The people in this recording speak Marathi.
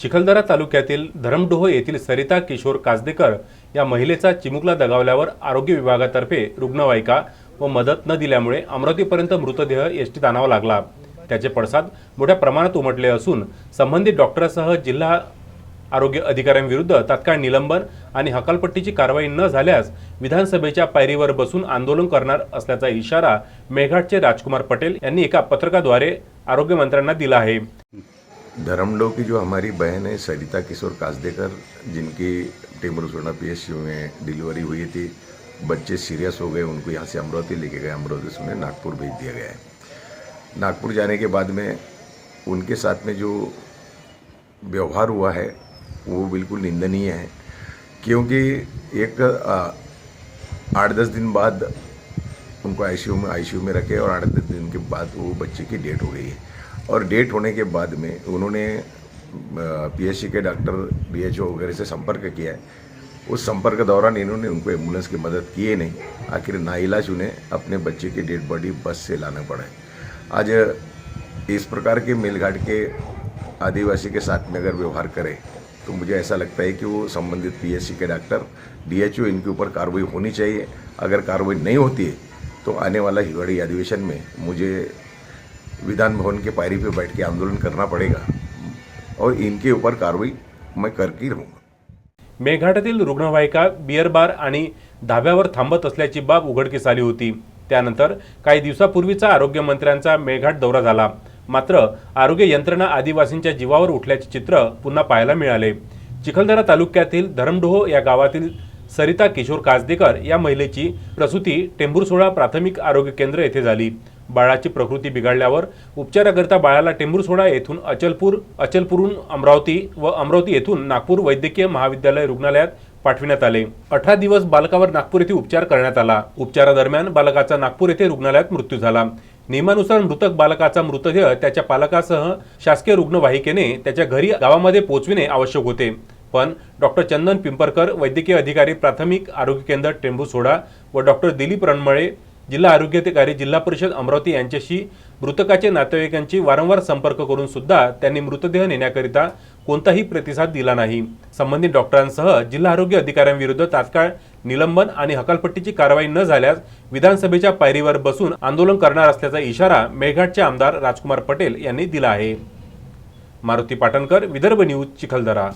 चिखलदरा तालुक्यातील धरमडोह येथील सरिता किशोर कासदेकर या महिलेचा चिमुकला दगावल्यावर आरोग्य विभागातर्फे रुग्णवाहिका व मदत न दिल्यामुळे अमरावतीपर्यंत मृतदेह एसटीत आणावा लागला. त्याचे पडसाद मोठ्या प्रमाणात उमटले असून संबंधित डॉक्टरसह जिल्हा आरोग्य अधिकाऱ्यांविरुद्ध तात्काळ निलंबन आणि हकालपट्टीची कारवाई न झाल्यास विधानसभेच्या पायरीवर बसून आंदोलन करणार असल्याचा इशारा मेघाटचे राजकुमार पटेल यांनी एका पत्रकाद्वारे आरोग्यमंत्र्यांना दिला आहे. धर्मडो की जो हमारी बहन है, सरिता किशोर कासदेकर, जिनकी टेमरुसोना पी एस में डिलीवरी हुई थी, बच्चे सीरियस हो गए, उनको यहाँ से अमरावती लेके गए, अमरावती से उन्हें नागपुर भेज दिया गया है। नागपुर जाने के बाद में उनके साथ में जो व्यवहार हुआ है, वो बिल्कुल निंदनीय है, क्योंकि एक आठ दस दिन बाद उनको आईसीयू में आईसीयू में रखे और आठ दस दिन के बाद वो बच्चे की डेट हो गई है। और डेट होने के बाद में उन्होंने पीएचसी के डॉक्टर डीएचओ वगैरह से संपर्क किया है। उस संपर्क के दौरान इन्होंने उनको एंबुलेंस की मदद की ही नहीं, आखिर नाइलाज उन्हें अपने बच्चे की डेड बॉडी बस से लाना पड़ा है। आज इस प्रकार के मेलघाट के आदिवासी के साथ में अगर व्यवहार करें तो मुझे ऐसा लगता है कि वो संबंधित पीएचसी के डॉक्टर डीएचओ इनके ऊपर कार्रवाई होनी चाहिए। अगर कार्रवाई नहीं होती है तो आने वाला हिवाड़ी अधिवेशन में मुझे विधान भवन के पायरी पे बैठ के आंदोलन करना पड़ेगा और इनके ऊपर कार्रवाई मैं करके रहूंगा। मेळघाटातील रुग्णवाहिका बिअर बार आणि धाब्यावर थांबत असल्याची बाब उघडकीस आली होती. त्यानंतर काही दिवसापूर्वीचा आरोग्यमंत्र्यांचा मेळघाट दौरा झाला. मात्र आरोग्य यंत्रणा आदिवासींच्या जीवावर उठल्याचे चित्र पुन्हा पाहायला मिळाले. चिखलदरा तालुक्यातील धरमडोह या गावातील सरिता किशोर कासदेकर या महिलेची प्रसूती टेंभुरसोळा प्राथमिक आरोग्य केंद्र येथे झाली. बाळाची प्रकृती बिघडल्यावर उपचाराकरिता बाळाला टेंभुरसोळा येथून अचलपूर अचलपूरहून अमरावती व अमरावती येथून नागपूर वैद्यकीय महाविद्यालय रुग्णालयात पाठविण्यात आले. अठरा दिवस बालकावर नागपूर येथे उपचार करण्यात आला. उपचारादरम्यान बालकाचा नागपूर येथे रुग्णालयात मृत्यू झाला. नियमानुसार मृतक बालकाचा मृतदेह त्याच्या पालकासह शासकीय रुग्णवाहिकेने त्याच्या घरी गावामध्ये पोहोचविणे आवश्यक होते. पण डॉक्टर चंदन पिंपरकर वैद्यकीय अधिकारी प्राथमिक आरोग्य केंद्र टेंभू सोडा व डॉक्टर दिलीप रणमळे जिल्हा आरोग्य अधिकारी जिल्हा परिषद अमरावती यांच्याशी मृतकाचे नातेवाईकांची वारंवार संपर्क करून सुद्धा त्यांनी मृतदेह नेण्याकरिता कोणताही प्रतिसाद दिला नाही. संबंधित डॉक्टरांसह जिल्हा आरोग्य अधिकाऱ्यांविरुद्ध तात्काळ निलंबन आणि हकालपट्टीची कारवाई न झाल्यास विधानसभेच्या पायरीवर बसून आंदोलन करणार असल्याचा इशारा मेळघाटचे आमदार राजकुमार पटेल यांनी दिला आहे. मारुती पाटणकर विदर्भ न्यूज चिखलदरा.